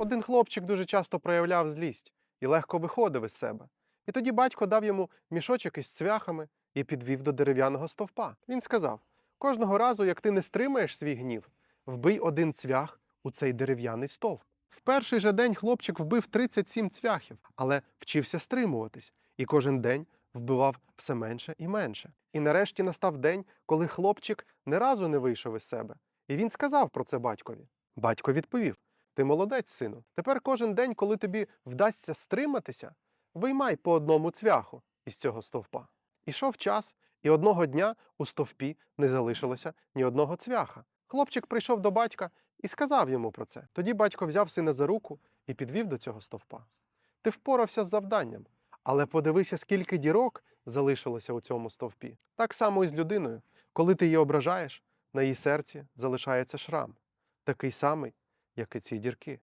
Один хлопчик дуже часто проявляв злість і легко виходив із себе. І тоді батько дав йому мішочок із цвяхами і підвів до дерев'яного стовпа. Він сказав: кожного разу, як ти не стримаєш свій гнів, вбий один цвях у цей дерев'яний стовп. В перший же день хлопчик вбив 37 цвяхів, але вчився стримуватись і кожен день вбивав все менше і менше. І нарешті настав день, коли хлопчик не разу не вийшов із себе. І він сказав про це батькові. Батько відповів: Ти молодець, сину. Тепер кожен день, коли тобі вдасться стриматися, виймай по одному цвяху із цього стовпа. Ішов час, і одного дня у стовпі не залишилося ні одного цвяха. Хлопчик прийшов до батька і сказав йому про це. Тоді батько взяв сина за руку і підвів до цього стовпа. Ти впорався з завданням, але подивися, скільки дірок залишилося у цьому стовпі. Так само і з людиною. Коли ти її ображаєш, на її серці залишається шрам, такий самий, як і ці дірки.